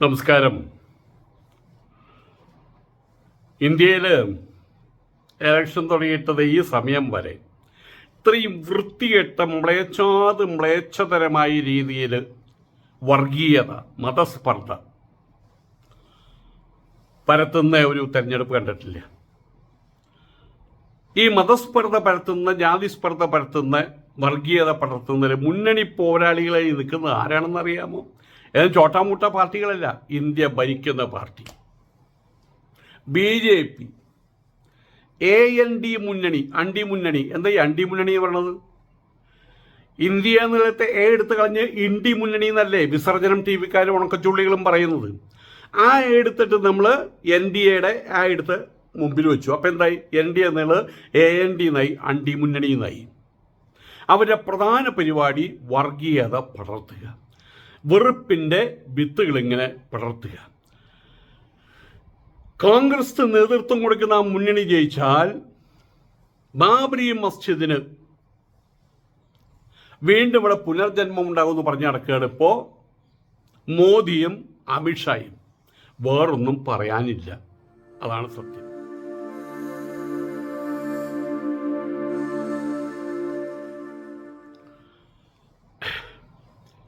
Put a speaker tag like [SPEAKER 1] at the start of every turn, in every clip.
[SPEAKER 1] നമസ്കാരം. ഇന്ത്യയിൽ ഇലക്ഷൻ തുടങ്ങിയിട്ടത് ഈ സമയം വരെ ഇത്രയും വൃത്തികെട്ട മ്ലേച്ഛാത് മ്ലേച്ഛതരമായ രീതിയിൽ വർഗീയത മതസ്പർദ്ധ പരത്തുന്ന ഒരു തെരഞ്ഞെടുപ്പ് കണ്ടിട്ടില്ല. ഈ മതസ്പർദ്ധ പരത്തുന്ന ജാതിസ്പർദ്ധ പരത്തുന്ന വർഗീയത പടർത്തുന്നതിൽ മുന്നണി പോരാളികളായി നിൽക്കുന്നത് ആരാണെന്ന് അറിയാമോ ഏതും ചോട്ടാമൂട്ട പാർട്ടികളല്ല ഇന്ത്യ ഭരിക്കുന്ന party. B J P A N D മുന്നണി അണ്ടി മുന്നണി എന്താ ഈ അണ്ടി മുന്നണി എന്ന് പറയുന്നത് ഇന്ത്യ എന്നുള്ളത്തെ എ എടുത്ത് കളഞ്ഞ് ഇണ്ടി മുന്നണി എന്നല്ലേ വിസർജനം ടി വിക്കാരും ഉണക്കച്ചുള്ളികളും പറയുന്നത്. ആ എടുത്തിട്ട് നമ്മൾ എൻ ഡി എയുടെ ആ എടുത്ത് മുമ്പിൽ വെച്ചു. അപ്പോൾ എന്തായി? എൻ ഡി എന്നുള്ളത് എ എൻ ഡി എന്നായി അണ്ടി മുന്നണി നായി അവരുടെ പ്രധാന പരിപാടി വർഗീയത പടർത്തുക. വെറുപ്പിന്റെ വിത്തുകൾ ഇങ്ങനെ പടർത്തുക. കോൺഗ്രസ് നേതൃത്വം കൊടുക്കുന്ന മുന്നണി ജയിച്ചാൽ ബാബരി മസ്ജിദിന് വീണ്ടും ഇവിടെ പുനർജന്മം ഉണ്ടാകുമെന്ന് പറഞ്ഞു നടക്കുകയാണ് ഇപ്പോൾ മോദിയും അമിത്ഷായും. വേറൊന്നും പറയാനില്ല. അതാണ് സത്യം.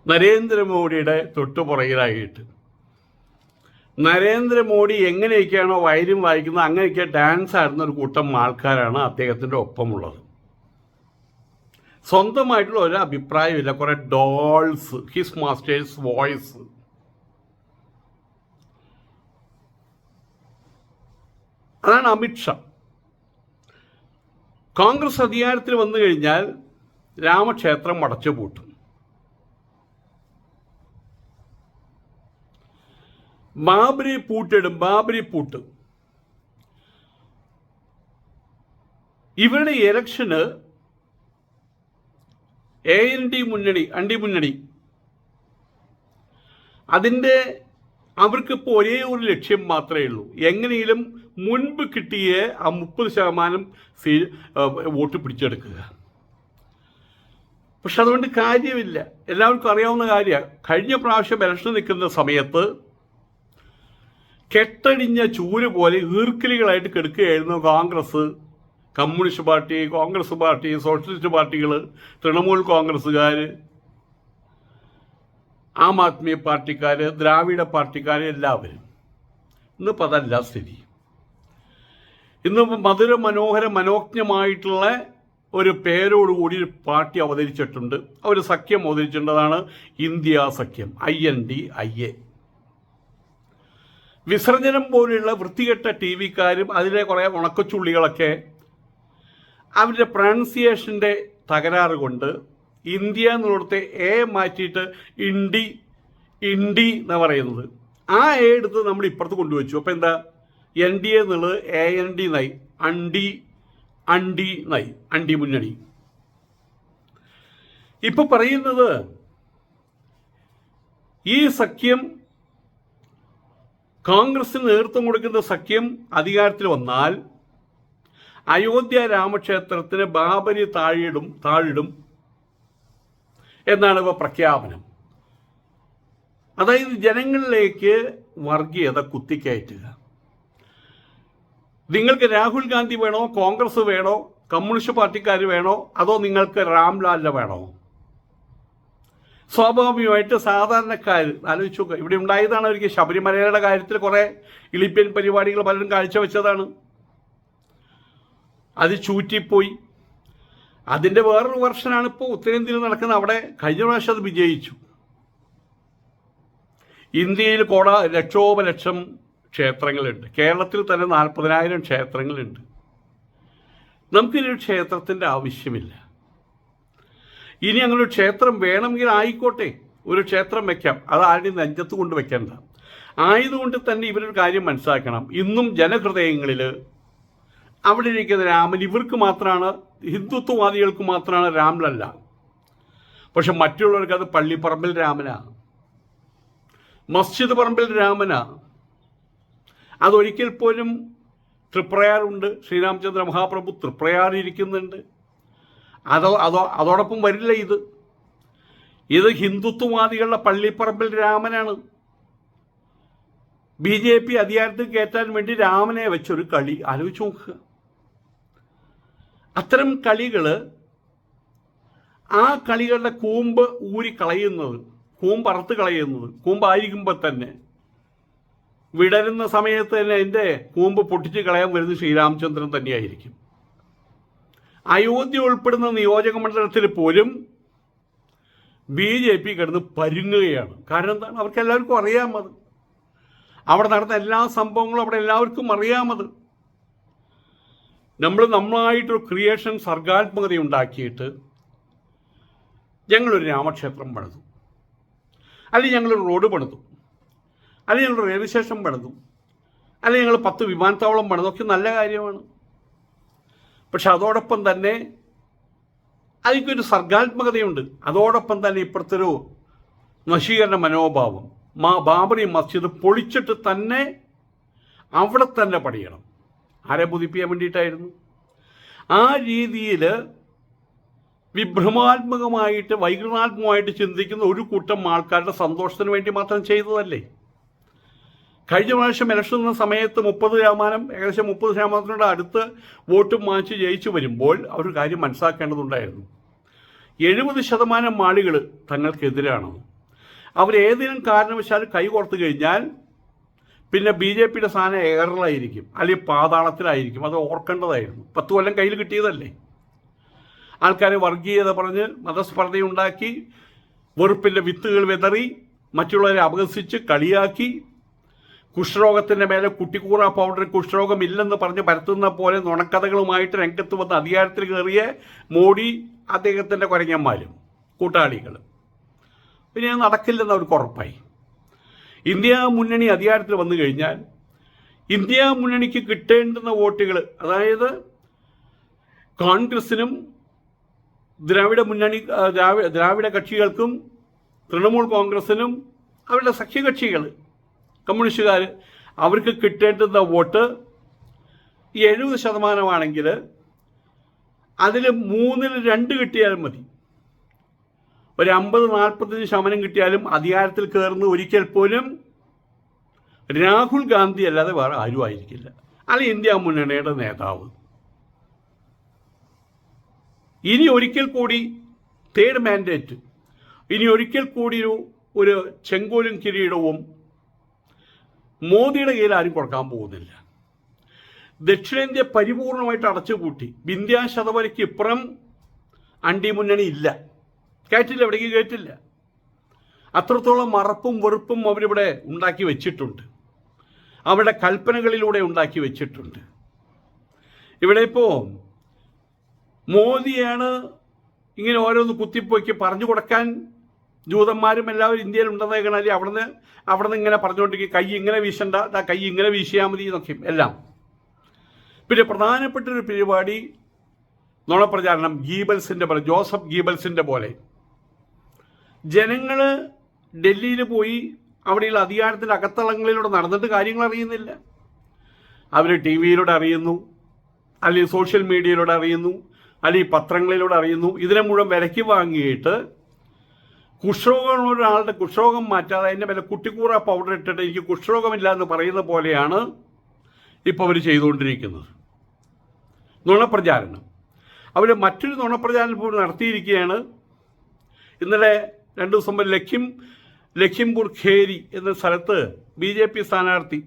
[SPEAKER 1] നരേന്ദ്രമോദിയുടെ തൊട്ടുപുറകിലായിട്ട്. നരേന്ദ്രമോദി എങ്ങനെയൊക്കെയാണോ വയലും വായിക്കുന്നത് അങ്ങനെയൊക്കെ ഡാൻസ് ആടുന്ന ഒരു കൂട്ടം ആൾക്കാരാണ് അദ്ദേഹത്തിന്റെ ഒപ്പമുള്ളത്. സ്വന്തമായിട്ടുള്ള ഒരു അഭിപ്രായമില്ല. കുറേ ഡോൾസ് ഹിസ് മാസ്റ്റേഴ്സ് വോയിസ് അതാണ് അമിത്ഷാ കോൺഗ്രസ് അധികാരത്തിൽ വന്നു കഴിഞ്ഞാൽ രാമക്ഷേത്രം അടച്ചു പൂട്ടും ബാബരി പൂട്ടിടും ബാബരി പൂട്ട്. ഇവരുടെ ഇലക്ഷന് എ എൻ ഡി മുന്നണി അണ്ടി മുന്നണി. അതിന്റെ അവർക്കിപ്പോൾ ഒരേ ഒരു ലക്ഷ്യം മാത്രമേ ഉള്ളൂ. എങ്ങനെയും മുൻപ് കിട്ടിയ ആ മുപ്പത് ശതമാനം വോട്ട് പിടിച്ചെടുക്കുക. പക്ഷെ അതുകൊണ്ട് കാര്യമില്ല. എല്ലാവർക്കും അറിയാവുന്ന കാര്യമാണ്. കഴിഞ്ഞ പ്രാവശ്യം ഇലക്ഷൻ നിൽക്കുന്ന സമയത്ത് കെട്ടടിഞ്ഞ ചൂര് പോലെ ഈർക്കിലികളായിട്ട് കെടുക്കുകയായിരുന്നു Congress. Communist party Congress party socialist പാർട്ടികൾ തൃണമൂൽ കോൺഗ്രസ്സുകാർ ആം ആദ്മി പാർട്ടിക്കാർ ദ്രാവിഡ പാർട്ടിക്കാർ എല്ലാവരും. ഇന്നിപ്പോൾ അതല്ല സ്ഥിതി. ഇന്നിപ്പോൾ മധുര മനോഹര മനോജ്ഞമായിട്ടുള്ള ഒരു പേരോടുകൂടി ഒരു പാർട്ടി അവതരിച്ചിട്ടുണ്ട്. ഒരു സഖ്യം അവതരിച്ചിട്ടുണ്ട് അതാണ് ഇന്ത്യ സഖ്യം I N D I A. വിസർജനം പോലെയുള്ള വൃത്തികെട്ട ടി വിക്കാരും അതിലെ കുറേ ഉണക്കച്ചുള്ളികളൊക്കെ അവരുടെ പ്രൊണൗൺസിയേഷന്റെ തകരാറ് കൊണ്ട് ഇന്ത്യ എന്നുള്ളടത്തെ എ മാറ്റിയിട്ട് ഇണ്ടി ഇണ്ടി എന്നാണ് പറയുന്നത്. ആ എ എടുത്ത് നമ്മൾ ഇപ്പുറത്ത് കൊണ്ടുവച്ചു. അപ്പോൾ എന്താ? എൻ ഡി എ എന്നുള്ളത് എ എൻ ഡി നൈ അണ്ടി അണ്ടി നൈ അണ്ടി മുന്നണി. ഇപ്പൊ പറയുന്നത് ഈ സഖ്യം കോൺഗ്രസിന് നേതൃത്വം കൊടുക്കുന്ന സഖ്യം അധികാരത്തിൽ വന്നാൽ അയോധ്യ രാമക്ഷേത്രത്തിന് ബാബരി താഴിടും താഴിടും എന്നാണ് ഇവ പ്രഖ്യാപനം. അതായത് ജനങ്ങളിലേക്ക് വർഗീയത കുത്തിക്കയറ്റുക. നിങ്ങൾക്ക് രാഹുൽ ഗാന്ധി വേണോ? കോൺഗ്രസ് വേണോ? കമ്മ്യൂണിസ്റ്റ് പാർട്ടിക്കാർ വേണോ? അതോ നിങ്ങൾക്ക് രാംലാലിനെ വേണോ? സ്വാഭാവികമായിട്ട് സാധാരണക്കാർ ആലോചിച്ച് നോക്കുക. ഇവിടെ ഉണ്ടായതാണ് അവർക്ക് ശബരിമലയുടെ കാര്യത്തിൽ കുറേ ഇളിപ്പ്യൻ പരിപാടികൾ പലരും കാഴ്ചവെച്ചതാണ്. അത് ചൂറ്റിപ്പോയി. അതിന്റെ വേറൊരു വർഷനാണ് ഇപ്പോൾ ഉത്തരേന്ത്യയിൽ നടക്കുന്നത് അവിടെ കഴിഞ്ഞ പ്രാവശ്യം അത് വിജയിച്ചു. ഇന്ത്യയിൽ കോട ലക്ഷോപലക്ഷം ക്ഷേത്രങ്ങളുണ്ട്. കേരളത്തിൽ തന്നെ നാൽപ്പതിനായിരം ക്ഷേത്രങ്ങളുണ്ട്. നമുക്കിനി ക്ഷേത്രത്തിന്റെ ആവശ്യമില്ല. ഇനി അങ്ങനെ ഒരു ക്ഷേത്രം വേണമെങ്കിൽ ആയിക്കോട്ടെ ഒരു ക്ഷേത്രം വെക്കാം. അത് ആരുടെയും നെഞ്ചത്ത് കൊണ്ട് വെക്കേണ്ട. ആയതുകൊണ്ട് തന്നെ ഇവരൊരു കാര്യം മനസ്സിലാക്കണം. ഇന്നും ജനഹൃദയങ്ങളിൽ അവിടെ ഇരിക്കുന്ന രാമൻ ഇവർക്ക് മാത്രമാണ് ഹിന്ദുത്വവാദികൾക്ക് മാത്രമാണ് രാമനല്ല. പക്ഷെ മറ്റുള്ളവർക്ക് അത് പള്ളിപ്പറമ്പിൽ രാമനാ. മസ്ജിദ് പറമ്പിൽ രാമനാ. അതൊരിക്കൽ പോലും തൃപ്രയാറുണ്ട് ശ്രീരാമചന്ദ്ര മഹാപ്രഭു തൃപ്രയാർ ഇരിക്കുന്നുണ്ട്. അതോ അതോ അതോടൊപ്പം വരില്ല ഇത്. ഇത് ഹിന്ദുത്വവാദികളുടെ പള്ളിപ്പറമ്പിൽ രാമനാണ്. ബി ജെ പി അധികാരത്തിൽ കയറ്റാൻ വേണ്ടി രാമനെ വെച്ചൊരു കളി. ആലോചിച്ച് നോക്കുക. അത്തരം കളികൾ ആ കളികളുടെ കൂമ്പ് ഊരി കളയുന്നത് കൂമ്പ് അറുത്ത് കളയുന്നത് കൂമ്പായിരിക്കുമ്പോൾ തന്നെ വിടരുന്ന സമയത്ത് തന്നെ എന്റെ കൂമ്പ് പൊട്ടിച്ച് കളയാൻ വരുന്നത് ശ്രീരാമചന്ദ്രൻ തന്നെയായിരിക്കും. അയോധ്യ ഉൾപ്പെടുന്ന നിയോജക മണ്ഡലത്തിൽ പോലും ബി ജെ പി കിടന്ന് പരുങ്ങുകയാണ്. കാരണം എന്താണ്? അവർക്ക് എല്ലാവർക്കും അറിയാമത് അവിടെ നടന്ന എല്ലാ സംഭവങ്ങളും അവിടെ എല്ലാവർക്കും അറിയാമത് നമ്മൾ നമ്മളായിട്ടൊരു ക്രിയേഷൻ സർഗാത്മകത ഉണ്ടാക്കിയിട്ട് ഞങ്ങളൊരു രാമക്ഷേത്രം പണിതു. അല്ലെങ്കിൽ ഞങ്ങളൊരു റോഡ് പണിതു. അല്ലെങ്കിൽ ഞങ്ങൾ റെയിൽവേ സ്റ്റേഷൻ പണിതു. അല്ലെങ്കിൽ ഞങ്ങൾ പത്ത് വിമാനത്താവളം പണിതു. ഒക്കെ നല്ല കാര്യമാണ്. പക്ഷെ അതോടൊപ്പം തന്നെ അതിക്കൊരു സർഗാത്മകതയുണ്ട്. അതോടൊപ്പം തന്നെ ഇപ്പുറത്തൊരു നശീകരണ മനോഭാവം. മാ ബാബറി മസ്ജിദ് പൊളിച്ചിട്ട് തന്നെ അവിടെ തന്നെ പണിയണം. ആരെ ബുദ്ധിപ്പിക്കാൻ വേണ്ടിയിട്ടായിരുന്നു? ആ രീതിയിൽ വിഭ്രമാത്മകമായിട്ട് വൈകൃതാത്മകമായിട്ട് ചിന്തിക്കുന്ന ഒരു കൂട്ടം ആൾക്കാരുടെ സന്തോഷത്തിന് വേണ്ടി മാത്രം ചെയ്തതല്ലേ? കഴിഞ്ഞ പ്രാവശ്യം ഇലക്ഷൻ നിന്ന സമയത്ത് മുപ്പത് ശതമാനം ഏകദേശം മുപ്പത് ശതമാനത്തിനോട് അടുത്ത് വോട്ടും വാങ്ങിച്ച് ജയിച്ചു വരുമ്പോൾ അവർ കാര്യം മനസ്സിലാക്കേണ്ടതുണ്ടായിരുന്നു. എഴുപത് ശതമാനം ആളുകൾ തങ്ങൾക്കെതിരാണ്. അവരേതെങ്കിലും കാരണവശാൽ കൈകോർത്ത് കഴിഞ്ഞാൽ പിന്നെ ബി ജെ പിയുടെ സ്ഥാനം എയറിലായിരിക്കും അല്ലെങ്കിൽ പാതാളത്തിലായിരിക്കും അത് ഓർക്കേണ്ടതായിരുന്നു. പത്ത് കൊല്ലം കയ്യിൽ കിട്ടിയതല്ലേ? ആൾക്കാർ വർഗീയത പറഞ്ഞ് മതസ്പർദ്ധയുണ്ടാക്കി വെറുപ്പിന്റെ വിത്തുകൾ വിതറി മറ്റുള്ളവരെ അപഹസിച്ച് കളിയാക്കി കുഷ്ഠരോഗത്തിന്റെ മേലെ കുട്ടിക്കൂറ പൗഡർ കുഷ്ഠരോഗം ഇല്ലെന്ന് പറഞ്ഞ് പരത്തുന്ന പോലെ നുണക്കഥകളുമായിട്ട് രംഗത്ത് വന്ന് അധികാരത്തിൽ കയറിയ മോഡി അദ്ദേഹത്തിന്റെ കുരങ്ങന്മാരും കൂട്ടാളികളും. പിന്നെ നടക്കില്ലെന്ന് അവർക്ക് ഉറപ്പായി. ഇന്ത്യ മുന്നണി അധികാരത്തിൽ വന്നു കഴിഞ്ഞാൽ ഇന്ത്യ മുന്നണിക്ക് കിട്ടേണ്ടുന്ന വോട്ടുകൾ അതായത് കോൺഗ്രസിനും ദ്രാവിഡ മുന്നണി ദ്രാവിഡ കക്ഷികൾക്കും തൃണമൂൽ കോൺഗ്രസിനും അവരുടെ സഖ്യകക്ഷികൾ കമ്മ്യൂണിസ്റ്റുകാർ അവർക്ക് കിട്ടേണ്ടുന്ന വോട്ട് എഴുപത് ശതമാനമാണെങ്കിൽ അതിൽ മൂന്നിൽ രണ്ട് കിട്ടിയാലും മതി. ഒരു അമ്പത് നാൽപ്പത്തഞ്ച് ശതമാനം കിട്ടിയാലും അധികാരത്തിൽ കയറുന്ന ഒരിക്കൽ പോലും രാഹുൽ ഗാന്ധി അല്ലാതെ വേറെ ആരും ആയിരിക്കില്ല. അല്ല ഇന്ത്യ മുന്നണിയുടെ നേതാവ്. ഇനി ഒരിക്കൽ കൂടി തേർഡ് മാൻഡേറ്റ് ഇനി ഒരിക്കൽ കൂടി ഒരു ചെങ്കോലും കിരീടവും മോദിയുടെ കയ്യിൽ ആരും കൊടുക്കാൻ പോകുന്നില്ല. ദക്ഷിണേന്ത്യ പരിപൂർണമായിട്ട് അടച്ചുപൂട്ടി. വിന്ധ്യാ ശതവരയ്ക്ക് ഇപ്പുറം അണ്ടി മുന്നണി ഇല്ല. കേട്ടില്ല എവിടേക്ക് കേട്ടില്ല. അത്രത്തോളം മറപ്പും വെറുപ്പും അവരിവിടെ ഉണ്ടാക്കി വെച്ചിട്ടുണ്ട്. അവരുടെ കൽപ്പനകളിലൂടെ ഉണ്ടാക്കി വെച്ചിട്ടുണ്ട്. ഇവിടെ ഇപ്പോൾ മോദിയാണ് ഇങ്ങനെ ഓരോന്ന് കുത്തിപ്പോക്കി പറഞ്ഞു കൊടുക്കാൻ ജൂതന്മാരും എല്ലാവരും ഇന്ത്യയിൽ ഉണ്ടെന്നേ കാണാൻ അവിടുന്ന് അവിടുന്ന് ഇങ്ങനെ പറഞ്ഞുകൊണ്ടിരിക്കും. കൈ ഇങ്ങനെ വീശണ്ട. കൈ ഇങ്ങനെ വീശിയാൽ മതി എന്നൊക്കെയും എല്ലാം. പിന്നെ പ്രധാനപ്പെട്ട ഒരു പരിപാടി നുണപ്രചാരണം ഗീബൽസിന്റെ പോലെ ജോസഫ് ഗീബൽസിന്റെ പോലെ. ജനങ്ങൾ ഡൽഹിയിൽ പോയി അവിടെയുള്ള അധികാരത്തിന്റെ അകത്തളങ്ങളിലൂടെ നടന്നിട്ട് കാര്യങ്ങൾ അറിയുന്നില്ല. അവർ ടി വിയിലൂടെ അറിയുന്നു അല്ലെങ്കിൽ സോഷ്യൽ മീഡിയയിലൂടെ അറിയുന്നു അല്ലെങ്കിൽ പത്രങ്ങളിലൂടെ അറിയുന്നു. ഇതിനെ മുഴുവൻ വിലയ്ക്ക് വാങ്ങിയിട്ട് കുഷ്ഠരോഗമുള്ള ഒരാളുടെ കുഷ്ഠരോഗം മാറ്റാതെ അതിന്റെ മേലെ കുട്ടിക്കൂറ പൗഡർ ഇട്ടിട്ട് എനിക്ക് കുഷ്ഠരോഗമില്ല എന്ന് പറയുന്ന പോലെയാണ് ഇപ്പോൾ അവർ ചെയ്തുകൊണ്ടിരിക്കുന്നത്. നുണപ്രചാരണം. അവർ മറ്റൊരു നുണപ്രചാരണം ഇപ്പോൾ നടത്തിയിരിക്കുകയാണ്. ഇന്നലെ രണ്ട് ദിവസം മുമ്പ് ലഖിം ലഖിംപൂർ ഖേരി എന്ന സ്ഥലത്ത് ബി ജെ പി സ്ഥാനാർത്ഥി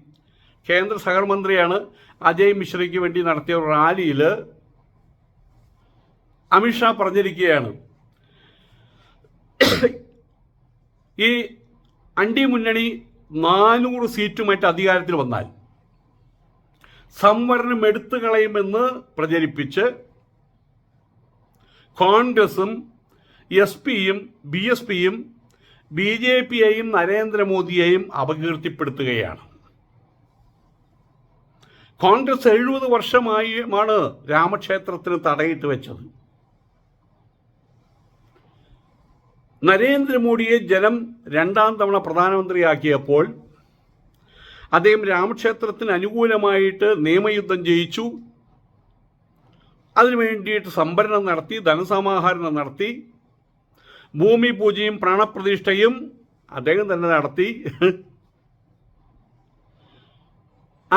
[SPEAKER 1] കേന്ദ്ര സഹമന്ത്രിയാണ് അജയ് മിശ്രയ്ക്ക് വേണ്ടി നടത്തിയ റാലിയിൽ അമിത്ഷാ പറഞ്ഞിരിക്കുകയാണ്. ഈ അണ്ടി മുന്നണി നാനൂറ് സീറ്റുമായിട്ട് അധികാരത്തിൽ വന്നാൽ സംവരണം എടുത്തു കളയുമെന്ന് പ്രചരിപ്പിച്ച് കോൺഗ്രസും എസ് പിയും ബി എസ് പിയും ബി ജെ പിയെയും നരേന്ദ്രമോദിയെയും അപകീർത്തിപ്പെടുത്തുകയാണ്. കോൺഗ്രസ് എഴുപത് വർഷമായിമാണ് രാമക്ഷേത്രത്തിന് തടയിട്ട് വെച്ചത്. നരേന്ദ്രമോദിയെ ജനം രണ്ടാം തവണ പ്രധാനമന്ത്രിയാക്കിയപ്പോൾ അദ്ദേഹം രാമക്ഷേത്രത്തിന് അനുകൂലമായിട്ട് നിയമയുദ്ധം ജയിച്ചു. അതിനു വേണ്ടിയിട്ട് സംഭരണം നടത്തി ധനസമാഹരണം നടത്തി. ഭൂമി പൂജയും പ്രാണപ്രതിഷ്ഠയും അദ്ദേഹം തന്നെ നടത്തി.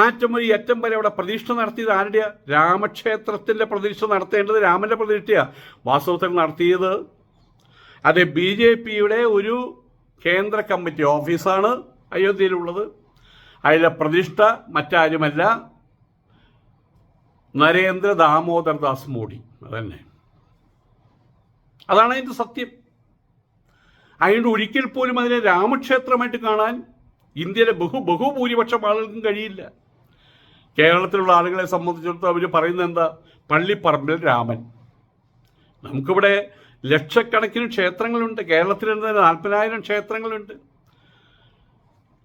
[SPEAKER 1] ആറ്റം അറ്റം വരെ അവിടെ പ്രതിഷ്ഠ നടത്തിയത് ആരുടെയാണ് രാമക്ഷേത്രത്തിന്റെ പ്രതിഷ്ഠ നടത്തേണ്ടത് രാമന്റെ പ്രതീക്ഷയാണ് വാസ്തവത്തിൽ നടത്തിയത് അത് ബി ജെ പിയുടെ ഒരു കേന്ദ്ര കമ്മിറ്റി ഓഫീസാണ് അയോധ്യയിലുള്ളത്. അതിലെ പ്രതിഷ്ഠ മറ്റാരുമല്ല. നരേന്ദ്ര ദാമോദർ ദാസ് മോഡി. അതന്നെ. അതാണ് അതിന്റെ സത്യം. അതിന്റെ ഒരിക്കൽ പോലും അതിനെ രാമക്ഷേത്രമായിട്ട് കാണാൻ ഇന്ത്യയിലെ ബഹു ബഹുഭൂരിപക്ഷം ആളുകൾക്കും കഴിയില്ല. കേരളത്തിലുള്ള ആളുകളെ സംബന്ധിച്ചിടത്തോളം അവർ പറയുന്നത് എന്താ? പള്ളിപ്പറമ്പിൽ രാമൻ. നമുക്കിവിടെ ലക്ഷക്കണക്കിന് ക്ഷേത്രങ്ങളുണ്ട്. കേരളത്തിൽ തന്നെ നാൽപ്പതിനായിരം ക്ഷേത്രങ്ങളുണ്ട്.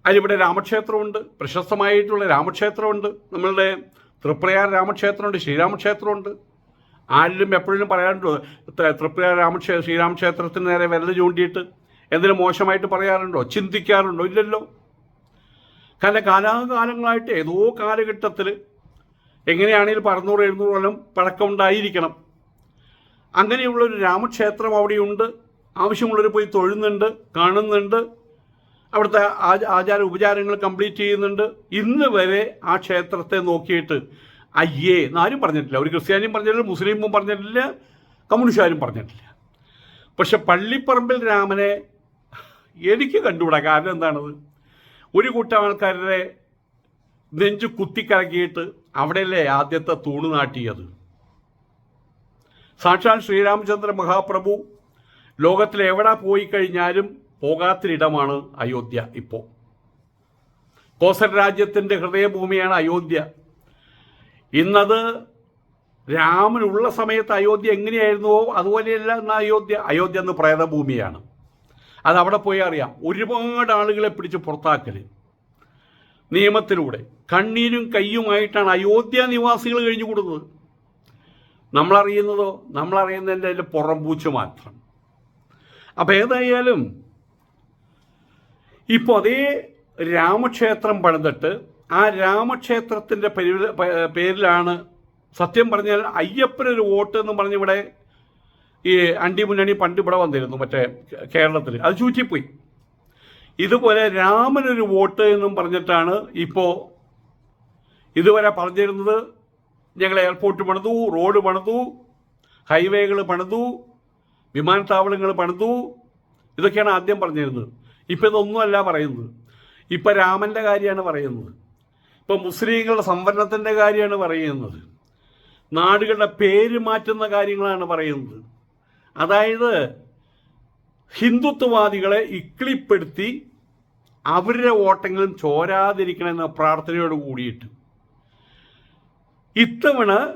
[SPEAKER 1] അതിലിവിടെ രാമക്ഷേത്രമുണ്ട്. പ്രശസ്തമായിട്ടുള്ള രാമക്ഷേത്രമുണ്ട്. നമ്മളുടെ തൃപ്രയാർ രാമക്ഷേത്രമുണ്ട് ശ്രീരാമക്ഷേത്രമുണ്ട്. ആരിലും എപ്പോഴും പറയാറുണ്ടോ തൃപ്രയാർ രാമക്ഷേ ശ്രീരാമക്ഷേത്രത്തിന് നേരെ വിരൽ ചൂണ്ടിയിട്ട് എന്തിനും മോശമായിട്ട് പറയാറുണ്ടോ? ചിന്തിക്കാറുണ്ടോ? ഇല്ലല്ലോ. കാരണം കാലാകാലങ്ങളായിട്ട് ഏതോ കാലഘട്ടത്തിൽ എങ്ങനെയാണെങ്കിലും അറുന്നൂറ് എഴുന്നൂറ് കൊല്ലം പഴക്കമുണ്ടായിരിക്കണം. അങ്ങനെയുള്ളൊരു രാമക്ഷേത്രം അവിടെയുണ്ട്. ആവശ്യമുള്ളവർ പോയി തൊഴുന്നുണ്ട് കാണുന്നുണ്ട്. അവിടുത്തെ ആച- ആചാര ഉപചാരങ്ങൾ കംപ്ലീറ്റ് ചെയ്യുന്നുണ്ട്. ഇന്ന് വരെ ആ ക്ഷേത്രത്തെ നോക്കിയിട്ട് അയ്യേ എന്നാരും പറഞ്ഞിട്ടില്ല. ഒരു ക്രിസ്ത്യാനിയും പറഞ്ഞിട്ടില്ല മുസ്ലിമും പറഞ്ഞിട്ടില്ല കമ്മ്യൂണിസ്റ്റുകാരും പറഞ്ഞിട്ടില്ല. പക്ഷെ പള്ളിപ്പറമ്പിൽ രാമനെ എനിക്ക് കണ്ടുകൂടാ. കാരണം എന്താണത്? ഒരു കൂട്ടം ആൾക്കാരുടെ നെഞ്ചു കുത്തിക്കലക്കിയിട്ട് അവിടെയല്ലേ ആദ്യത്തെ തൂണ് നാട്ടിയത് സാക്ഷാൽ ശ്രീരാമചന്ദ്ര മഹാപ്രഭു ലോകത്തിൽ എവിടെ പോയി കഴിഞ്ഞാലും പോകാത്തൊരിടമാണ് അയോധ്യ ഇപ്പോൾ കോസൽ രാജ്യത്തിന്റെ ഹൃദയഭൂമിയാണ് അയോധ്യ. ഇന്നത് രാമനുള്ള സമയത്ത് അയോധ്യ എങ്ങനെയായിരുന്നുവോ അതുപോലെയല്ല എന്ന അയോധ്യ. അയോധ്യ എന്ന് പ്രേതഭൂമിയാണ്. അത് അവിടെ പോയി അറിയാം. ഒരുപാട് ആളുകളെ പിടിച്ച് പുറത്താക്കൽ നിയമത്തിലൂടെ. കണ്ണീരും കയ്യുമായിട്ടാണ് അയോധ്യ നിവാസികൾ കഴിഞ്ഞു കൂടുന്നത് നമ്മളറിയുന്നതോ നമ്മളറിയുന്നതിന്റെ അതിന്റെ പുറംപൂച്ച് മാത്രം. അപ്പം ഏതായാലും ഇപ്പോൾ അതേ രാമക്ഷേത്രം പണിതിട്ട് ആ രാമക്ഷേത്രത്തിന്റെ പേരിൽ- പേരിലാണ് സത്യം പറഞ്ഞാൽ അയ്യപ്പനൊരു വോട്ട് എന്ന് പറഞ്ഞിവിടെ ഈ അണ്ടി മുന്നണി പണ്ട് ഇവിടെ വന്നിരുന്നു മറ്റേ കേരളത്തിൽ അത് ചൂറ്റിപ്പോയി. ഇതുപോലെ രാമനൊരു വോട്ട് എന്നും പറഞ്ഞിട്ടാണ് ഇപ്പോൾ ഇതുവരെ പറഞ്ഞിരുന്നത് ഞങ്ങൾ എയർപോർട്ട് പണിതു റോഡ് പണിതു ഹൈവേകൾ പണിതു വിമാനത്താവളങ്ങൾ പണിതു. ഇതൊക്കെയാണ് ആദ്യം പറഞ്ഞിരുന്നത്. ഇപ്പം ഇതൊന്നുമല്ല പറയുന്നത്. ഇപ്പം രാമന്റെ കാര്യമാണ് പറയുന്നത്. ഇപ്പം മുസ്ലിങ്ങളുടെ സംവരണത്തിന്റെ കാര്യമാണ് പറയുന്നത്. നാടുകളുടെ പേര് മാറ്റുന്ന കാര്യങ്ങളാണ് പറയുന്നത്. അതായത് ഹിന്ദുത്വവാദികളെ ഇക്ലിപ്പെടുത്തി അവരുടെ വോട്ടെങ്കിലും ചോരാതിരിക്കണമെന്ന പ്രാർത്ഥനയോട് കൂടിയിട്ട് ഇത്തവണ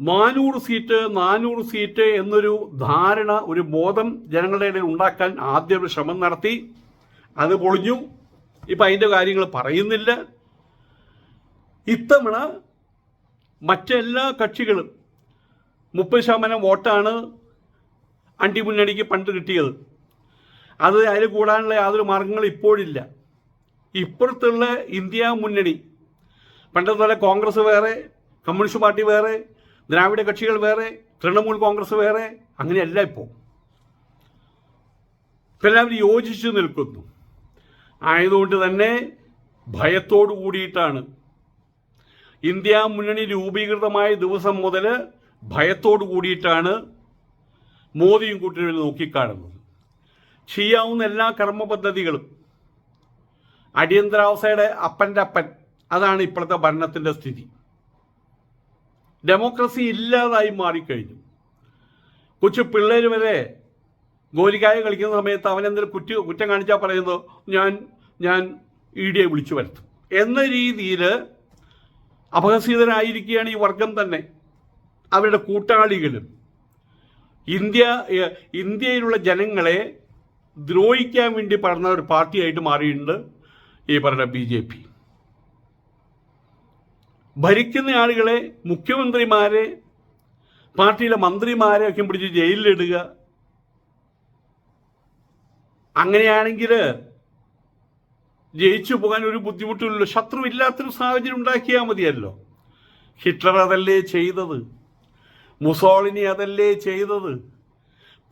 [SPEAKER 1] നാനൂറ് സീറ്റ് നാനൂറ് സീറ്റ് എന്നൊരു ധാരണ ഒരു ബോധം ജനങ്ങളുടെ ഇടയിൽ ഉണ്ടാക്കാൻ ആദ്യം ഒരു ശ്രമം നടത്തി. അത് പൊളിഞ്ഞു. ഇപ്പം അതിന്റെ കാര്യങ്ങൾ പറയുന്നില്ല. ഇത്തവണ മറ്റെല്ലാ കക്ഷികളും മുപ്പത് ശതമാനം വോട്ടാണ് അണ്ടിമുന്നണിക്ക് പണ്ട് കിട്ടിയത്. അത് അതിൽ കൂടാനുള്ള യാതൊരു മാർഗങ്ങളും ഇപ്പോഴില്ല. ഇപ്പുറത്തുള്ള ഇന്ത്യ മുന്നണി പണ്ടത്തെ കോൺഗ്രസ് വേറെ കമ്മ്യൂണിസ്റ്റ് പാർട്ടി വേറെ ദ്രാവിഡ കക്ഷികൾ വേറെ തൃണമൂൽ കോൺഗ്രസ് വേറെ അങ്ങനെയല്ല ഇപ്പോൾ ഇപ്പം എല്ലാവരും യോജിച്ചു നിൽക്കുന്നു. ആയതുകൊണ്ട് തന്നെ ഭയത്തോടു കൂടിയിട്ടാണ് ഇന്ത്യ മുന്നണി രൂപീകൃതമായ ദിവസം മുതൽ ഭയത്തോടു കൂടിയിട്ടാണ് മോദിയും കൂട്ടരും നോക്കിക്കാണുന്നത്. ചെയ്യാവുന്ന എല്ലാ കർമ്മ പദ്ധതികളും അടിയന്തരാവസ്ഥയുടെ അപ്പന്റെ അപ്പൻ അതാണ് ഇപ്പോഴത്തെ ഭരണത്തിന്റെ സ്ഥിതി. ഡെമോക്രസി ഇല്ലാതായി മാറിക്കഴിഞ്ഞു. കൊച്ചു പിള്ളേർ വരെ ഗോലിക്കായ കളിക്കുന്ന സമയത്ത് അവൻ അവനെന്തൊരു കുറ്റ കുറ്റം കാണിച്ചാൽ പറയുന്നത് ഞാൻ ഞാൻ ഇ ഡിയെ വിളിച്ചു വരുത്തും. എന്ന രീതിയിൽ അപഹസിതരായിരിക്കുകയാണ് ഈ വർഗം തന്നെ. അവരുടെ കൂട്ടാളികളും. ഇന്ത്യ ഇന്ത്യയിലുള്ള ജനങ്ങളെ ദ്രോഹിക്കാൻ വേണ്ടി പറഞ്ഞ ഒരു പാർട്ടിയായിട്ട് മാറിയിട്ടുണ്ട് ഈ പറഞ്ഞ ബി ജെ പി. ഭരിക്കുന്ന ആളുകളെ മുഖ്യമന്ത്രിമാരെ പാർട്ടിയിലെ മന്ത്രിമാരെ ഒക്കെ പിടിച്ച് ജയിലിലിടുക. അങ്ങനെയാണെങ്കിൽ ജയിച്ചു പോകാൻ ഒരു ബുദ്ധിമുട്ടില്ലല്ലോ. ശത്രു ഇല്ലാത്തൊരു സാഹചര്യം ഉണ്ടാക്കിയാൽ മതിയല്ലോ. ഹിറ്റ്ലർ അതല്ലേ ചെയ്തത്? മുസോളിനി അതല്ലേ ചെയ്തത്?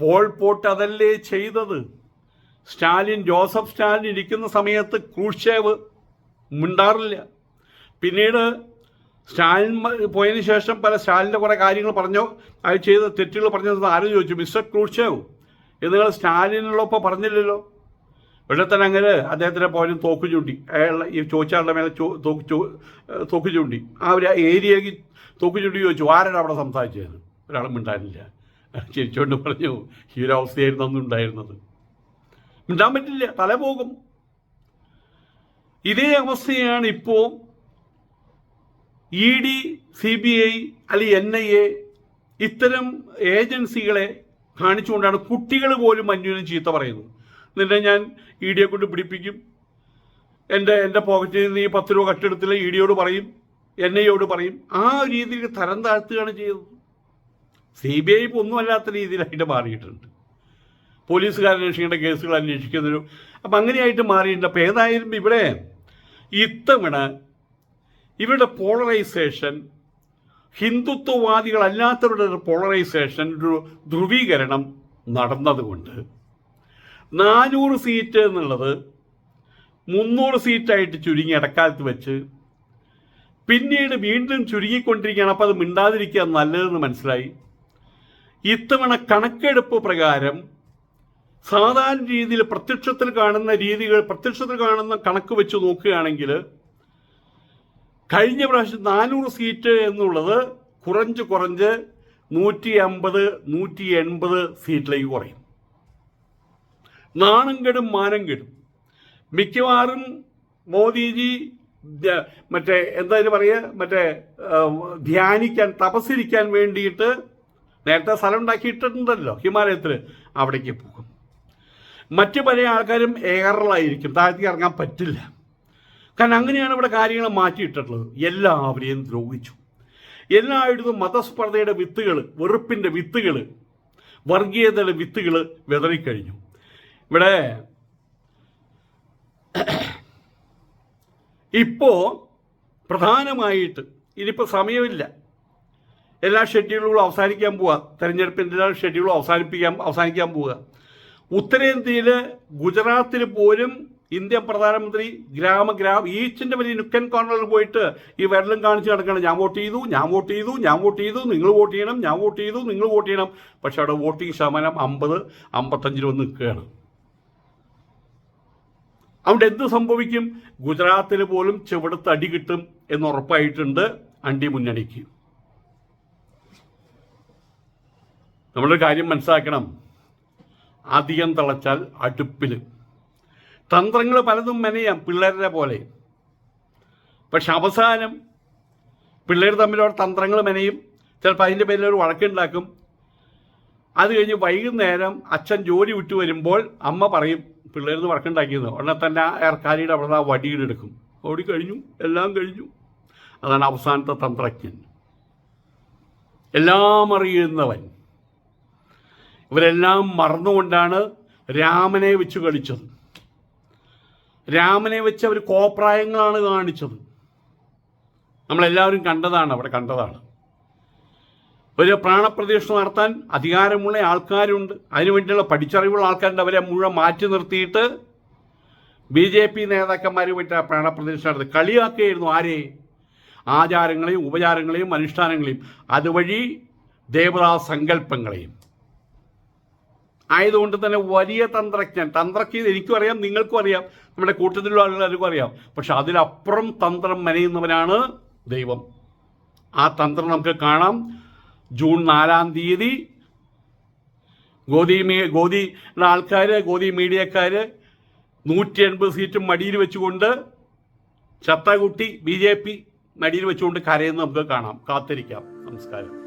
[SPEAKER 1] പോൾ പോട്ട് അതല്ലേ ചെയ്തത്? സ്റ്റാലിൻ ജോസഫ് സ്റ്റാലിൻ ഇരിക്കുന്ന സമയത്ത് ക്രൂഷേവ് മിണ്ടാറില്ല. പിന്നീട് സ്റ്റാലിൻ പോയതിനു ശേഷം പല സ്റ്റാലിന്റെ കുറേ കാര്യങ്ങൾ പറഞ്ഞു. അത് ചെയ്ത തെറ്റുകൾ പറഞ്ഞത് ആരും ചോദിച്ചു? മിസ്റ്റർ ക്രൂഷേവ് ഇത് നിങ്ങൾ സ്റ്റാലിനുള്ളപ്പോൾ പറഞ്ഞില്ലല്ലോ. തന്നെ അങ്ങനെ അദ്ദേഹത്തിന്റെ പോലും തോക്ക് ചൂണ്ടി. അയാൾ ഈ ചോദിച്ചാളുടെ മേലെ തോക്ക് തോക്ക് ചൂണ്ടി. ആ ഒരു ഏരിയയ്ക്ക് തോക്ക് ചൂണ്ടി ചോദിച്ചു ആരാണ് അവിടെ സംസാരിച്ചത്? ഒരാളും മിണ്ടാനില്ല. ചിരിച്ചുകൊണ്ട് പറഞ്ഞു ഈ ഒരു അവസ്ഥയായിരുന്നു അന്ന് ഉണ്ടായിരുന്നത്. മിണ്ടാൻ പറ്റില്ല തല പോകും ഇതേ അവസ്ഥയാണ് ഇപ്പോൾ E D C B I അല്ലെങ്കിൽ എൻ ഐ എ ഇത്തരം ഏജൻസികളെ കാണിച്ചുകൊണ്ടാണ് കുട്ടികൾ പോലും മഞ്ഞുവിനും ചീത്ത പറയുന്നത്. നിന്നെ ഞാൻ ഇ ഡിയെ കൊണ്ട് പിടിപ്പിക്കും. എന്റെ എന്റെ പോക്കറ്റിൽ നിന്ന് ഈ പത്ത് രൂപ കട്ടെടുത്തില്ല ഇ ഡിയോട് പറയും എൻ ഐയോട് പറയും. ആ രീതിയിൽ തരം താഴ്ത്തുകയാണ് ചെയ്തത് സി ബി ഐ ഒന്നുമല്ലാത്ത രീതിയിലായിട്ട് മാറിയിട്ടുണ്ട്. പോലീസുകാർ അന്വേഷിക്കേണ്ട കേസുകൾ അന്വേഷിക്കുന്നതിനും അപ്പം അങ്ങനെയായിട്ട് മാറിയിട്ടുണ്ട്. അപ്പം ഏതായാലും ഇവിടെ ഇത്തവണ ഇവരുടെ പോളറൈസേഷൻ ഹിന്ദുത്വവാദികളല്ലാത്തവരുടെ ഒരു പോളറൈസേഷൻ ഒരു ധ്രുവീകരണം നടന്നതുകൊണ്ട് നാനൂറ് സീറ്റ് എന്നുള്ളത് മുന്നൂറ് സീറ്റായിട്ട് ചുരുങ്ങി ഇടക്കാലത്ത് വെച്ച് പിന്നീട് വീണ്ടും ചുരുങ്ങിക്കൊണ്ടിരിക്കുകയാണ്. അപ്പോൾ അത് മിണ്ടാതിരിക്കുക നല്ലതെന്ന് മനസ്സിലായി. ഇത്തവണ കണക്കെടുപ്പ് പ്രകാരം സാധാരണ രീതിയിൽ പ്രത്യക്ഷത്തിൽ കാണുന്ന രീതികൾ പ്രത്യക്ഷത്തിൽ കാണുന്ന കണക്ക് വെച്ച് നോക്കുകയാണെങ്കിൽ കഴിഞ്ഞ പ്രാവശ്യം നാനൂറ് സീറ്റ് എന്നുള്ളത് കുറഞ്ഞ് കുറഞ്ഞ് നൂറ്റി അമ്പത് നൂറ്റി എൺപത് സീറ്റിലേക്ക് കുറയും. നാണം കെടും മാനം കെടും മിക്കവാറും മോദിജി മറ്റേ എന്താ പറയുക മറ്റേ ധ്യാനിക്കാൻ തപസ്സിരിക്കാൻ വേണ്ടിയിട്ട് നേരത്തെ സ്ഥലം ഉണ്ടാക്കിയിട്ടുണ്ടല്ലോ ഹിമാലയത്തിൽ അവിടേക്ക് പോകും. മറ്റു പല ആൾക്കാരും എയറിലായിരിക്കും താഴത്തേക്ക് ഇറങ്ങാൻ പറ്റില്ല. കാരണം അങ്ങനെയാണ് ഇവിടെ കാര്യങ്ങൾ മാറ്റിയിട്ടിട്ടുള്ളത്. എല്ലാവരെയും ദ്രോഹിച്ചു. എല്ലായിടത്തും മതസ്പർദ്ധയുടെ വിത്തുകൾ വെറുപ്പിന്റെ വിത്തുകൾ വർഗീയതയുടെ വിത്തുകൾ വിതറിക്കഴിഞ്ഞു. ഇവിടെ ഇപ്പോൾ പ്രധാനമായിട്ട് ഇനിയിപ്പോൾ സമയമില്ല. എല്ലാ ഷെഡ്യൂളുകളും അവസാനിക്കാൻ പോവുക തെരഞ്ഞെടുപ്പിന്റെ എല്ലാ ഷെഡ്യൂളും അവസാനിപ്പിക്കാൻ അവസാനിക്കാൻ പോവുക ഉത്തരേന്ത്യയിൽ ഗുജറാത്തിൽ പോലും ഇന്ത്യൻ പ്രധാനമന്ത്രി ഗ്രാമ ഗ്രാമ ഈച്ചിന്റെ വലിയ നുക്കൻ കോർണറിൽ പോയിട്ട് ഈ വിരലും കാണിച്ച് നടക്കണം. ഞാൻ വോട്ട് ചെയ്തു ഞാൻ വോട്ട് ചെയ്തു ഞാൻ വോട്ട് ചെയ്തു നിങ്ങൾ വോട്ട് ചെയ്യണം ഞാൻ വോട്ട് ചെയ്തു നിങ്ങൾ വോട്ട് ചെയ്യണം. പക്ഷെ അവിടെ വോട്ടിംഗ് ശതമാനം അമ്പത് അമ്പത്തഞ്ചിൽ വന്ന് നിൽക്കുകയാണ്. അവിടെ എന്ത് സംഭവിക്കും? ഗുജറാത്തിൽ പോലും ചുവടത്ത് അടി കിട്ടും എന്ന് ഉറപ്പായിട്ടുണ്ട് അണ്ടി മുന്നണിക്ക്. നമ്മളൊരു കാര്യം മനസ്സിലാക്കണം. അധികം തിളച്ചാൽ അടുപ്പിൽ തന്ത്രങ്ങൾ പലതും മെനയാം പിള്ളേരുടെ പോലെ. പക്ഷെ അവസാനം പിള്ളേർ തമ്മിൽ അവിടെ തന്ത്രങ്ങൾ മെനയും. ചിലപ്പോൾ അതിന്റെ പേരിൽ ഒരു വഴക്കുണ്ടാക്കും അത് കഴിഞ്ഞ് വൈകുന്നേരം അച്ഛൻ ജോലി വിട്ടു വരുമ്പോൾ അമ്മ പറയും പിള്ളേർന്ന് വഴക്കുണ്ടാക്കിയത് ഉടനെ തന്നെ ഏർക്കാലിയുടെ അവിടെ ആ വടിയിലെടുക്കും ഓടി കഴിഞ്ഞു. എല്ലാം കഴിഞ്ഞു. അതാണ് അവസാനത്തെ തന്ത്രജ്ഞൻ. എല്ലാം അറിയുന്നവൻ. ഇവരെല്ലാം മറന്നുകൊണ്ടാണ് രാമനെ വെച്ച് കളിച്ചത്. രാമനെ വെച്ച് അവർ കോപ്രായങ്ങളാണ് കാണിച്ചത്. നമ്മളെല്ലാവരും കണ്ടതാണ് അവിടെ കണ്ടതാണ്. ഒരു പ്രാണപ്രതിഷ്ഠ നടത്താൻ അധികാരമുള്ള ആൾക്കാരുണ്ട്. അതിനുവേണ്ടിയുള്ള പഠിച്ചറിവുള്ള ആൾക്കാരുണ്ട്. അവരെ മുഴുവൻ മാറ്റി നിർത്തിയിട്ട് ബി ജെ പി നേതാക്കന്മാരുമായിട്ട് ആ പ്രാണപ്രതിഷ്ഠ നടത്തി. കളിയാക്കുകയായിരുന്നു ആരെ? ആചാരങ്ങളെയും ഉപചാരങ്ങളെയും അനുഷ്ഠാനങ്ങളെയും. അതുവഴി ദേവതാ സങ്കല്പങ്ങളെയും. ആയതുകൊണ്ട് തന്നെ വലിയ തന്ത്രജ്ഞൻ. തന്ത്രജ്ഞൻ എനിക്കും അറിയാം നിങ്ങൾക്കും അറിയാം നമ്മുടെ കൂട്ടത്തിലുള്ള ആളുകൾക്കും അറിയാം. പക്ഷെ അതിലപ്പുറം തന്ത്രം മെനയുന്നവനാണ് ദൈവം. ആ തന്ത്രം നമുക്ക് കാണാം. ജൂൺ നാലാം തീയതി ഗോതി മീ ഗോദിയുടെ ആൾക്കാർ ഗോതി മീഡിയക്കാർ നൂറ്റി എൺപത് സീറ്റും മടിയിൽ വെച്ചുകൊണ്ട് ചത്തകുട്ടി ബി ജെ പി മടിയിൽ വെച്ചുകൊണ്ട് കരയുന്നത് നമുക്ക് കാണാം. കാത്തിരിക്കാം. നമസ്കാരം.